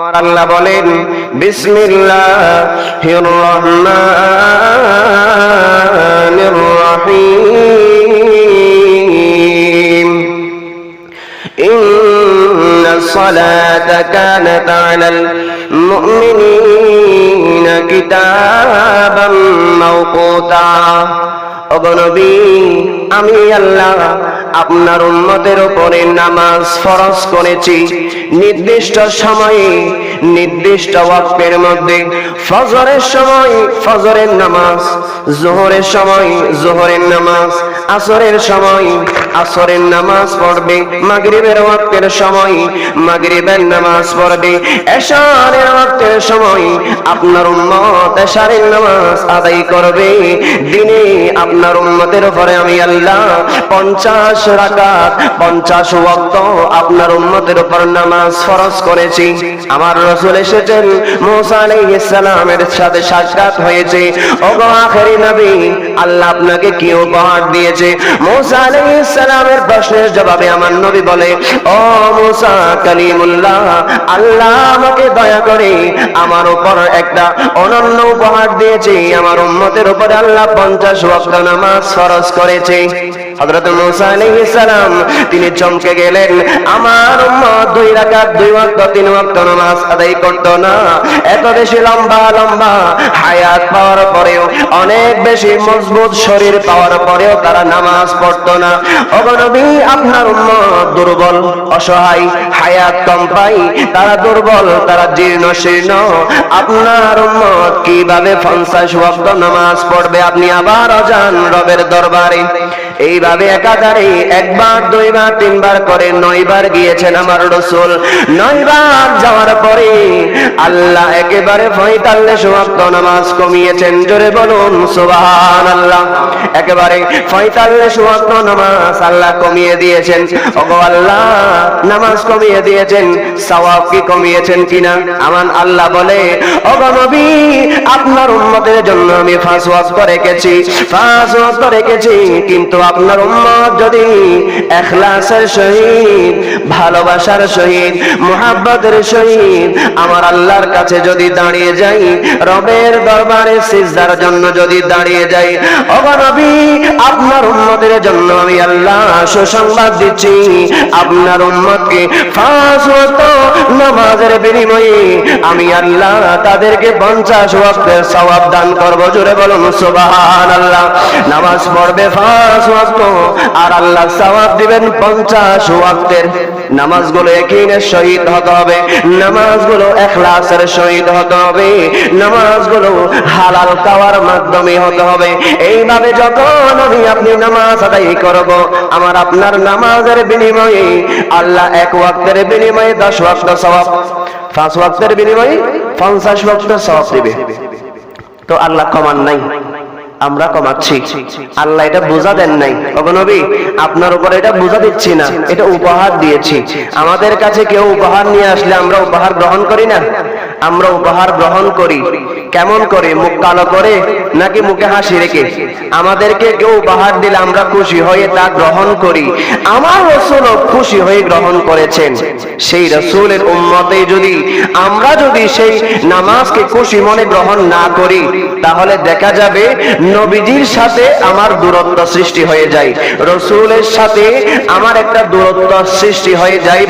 আমার আল্লাহ বলেন, বিসমিল্লাহির রহমানির রহিম। ইন্না সালাতা কানাত আলাল মুমিনিনা কিতাবাম মাওকুতা। নবী, আমি আল্লাহ আপনার উন্মতের উপরে নামাজ ফরজ করেছি। নির্দিষ্ট সময়ে, নির্দিষ্ট ওয়াক্তের মধ্যে ফজরের সময় ফজরের নামাজ, জোহরের সময় জোহরের নামাজ, আসরের সময় আসরের নামাজ পড়বে, মাগরিবের ওয়াক্তের সময়, মাগরিবের নামাজ পড়বে, এশারের ওয়াক্তের সময় আপনার উম্মত এশারের নামাজ আদায় করবে। দিনে আপনার উম্মতের উপরে আমি আল্লাহ পঞ্চাশ রাকাত, পঞ্চাশ ওয়াক্ত আপনার উম্মতের উপর নামাজ ফরজ করেছি। আমার রসুল এসেছেন, মুসা আলাইহিস সালামের সাথে সাক্ষাৎ হয়েছে। ওগো আখেরি নবী, আল্লাহ আপনাকে কি উপহার দিয়েছে? মুসা আলাইহিস সালামের প্রশ্নের জবাবে আমার নবী বলে, ও মুসা কালিমুল্লাহ, আল্লাহ আমাকে দয়া করে আমার উপর একটা অনন্য উপহার দিয়েছে। আমার উম্মতের উপরে আল্লাহ পঞ্চাশ বছর নামাজ ফরজ করেছে। মুসা আলাইহিস সালাম, তিনি চমকে গেলেন। আমার উম্মত দুই রাকাত, দুই ওয়াক্ত, তিন ওয়াক্ত নামাজ আদায় করত না। এত বেশি লম্বা লম্বা হায়াত পাওয়ার পরেও, অনেক বেশি মজবুত শরীর পাওয়ার পরেও তারা নামাজ পড়তো না। আপনার উম্মত দুর্বল, অসহায়, হায়াত কম পাই তারা দুর্বল, তারা জীর্ণ শীর্ণ। আপনার উম্মত কীভাবে পঞ্চাশ ওয়াক্ত নামাজ পড়বে, আপনি আবার অজান রবের দরবারে। এইভাবে একাধারে, একবার, দুইবার, তিনবার করে, নয়বার গিয়েছেন আমার রসুল। নয়বার যাওয়ার পরে আল্লাহ একেবারে পঁয়তাল্লিশ ওয়াক্ত নামাজ কমিয়েছেন। জোরে বলুন সুবাহান আল্লাহ একেবারে পঁয়তাল্লিশ ওয়াক্ত নামাজ আল্লাহ কমিয়ে দিয়েছেন। ওগো আল্লাহ, নামাজ কমিয়ে দিয়েছেন। সওয়াব কি কমিয়েছেন কিনা? আমার আল্লাহ বলে, ওগো নবী, আপনার উম্মতের জন্য আমি ফাঁস ওয়াক্ত রেখেছি। ফাঁস ওয়াক্ত রেখেছি, কিন্তু আপনার উম্মত যদি এখলাসের সহিত, ভালোবাসার সহিত, মোহাব্বতের সহিত আমার আল্লাহর কাছে যদি দাঁড়িয়ে যাই, রবের দরবারে সিজদার জন্য যদি দাঁড়িয়ে যাই অগনবী আপনার উম্মতের জন্য আমি আল্লাহ সুসংবাদ দিচ্ছি। আপনার উম্মতকে ফাঁস ওয়াক্ত নামাজের বিনিময়ে আমি আল্লাহ তাদেরকে পঞ্চাশ ওয়াক্তের সওয়াব দান করব। জোরে বলুন, সুবহানাল্লাহ। নামাজ পড়বে ফাঁস ওয়াক্ত, আর আল্লাহ সওয়াব দিবেন পঞ্চাশ ওয়াক্তের। নামাজগুলো একিনের সহিত হতে হবে। নামাজগুলো এখলাসের সহিত হতে হবে। নামাজগুলো হালাল খাওয়ার মাধ্যমে হতে হবে। এইভাবে যখন আমি আপনি নামাজ আদায় করব, আমার আপনার নামাজের বিনিময়ে, আল্লাহ এক ওয়াক্তের বিনিময়ে দশ ওয়াক্ত সওয়াব পাঁচ ওয়াক্তের বিনিময়ে পঞ্চাশ ওয়াক্ত সব দিবে। তো আল্লাহ কমান নাই। আমরা কমাচ্ছি আল্লাহ এটা বোঝা দেন নাই। নবী, আপনার উপর এটা বোঝা দিচ্ছি না। এটা উপহার দিয়েছি। আমাদের কাছে কেউ উপহার নিয়ে আসলে আমরা উপহার গ্রহণ করি না। আমরা উপহার গ্রহণ করি। কেমন করে? মুখ কালো করে নাকি মুখে হাসি রেখে? আমাদেরকে কেউ উপহার দিলে আমরা খুশি হয়ে তা গ্রহণ করি। আমার রসুল খুশি হয়ে গ্রহণ করেছেন। সেই রসুলের উম্মতে যদি আমরা যদি সেই নামাজকে খুশি মনে গ্রহণ না করি, তাহলে দেখা যাবে নবীজির সাথে আমার দূরত্ব সৃষ্টি হয়ে যায়। রসুলের সাথে আমার একটা দূরত্ব সৃষ্টি হয়ে যায়।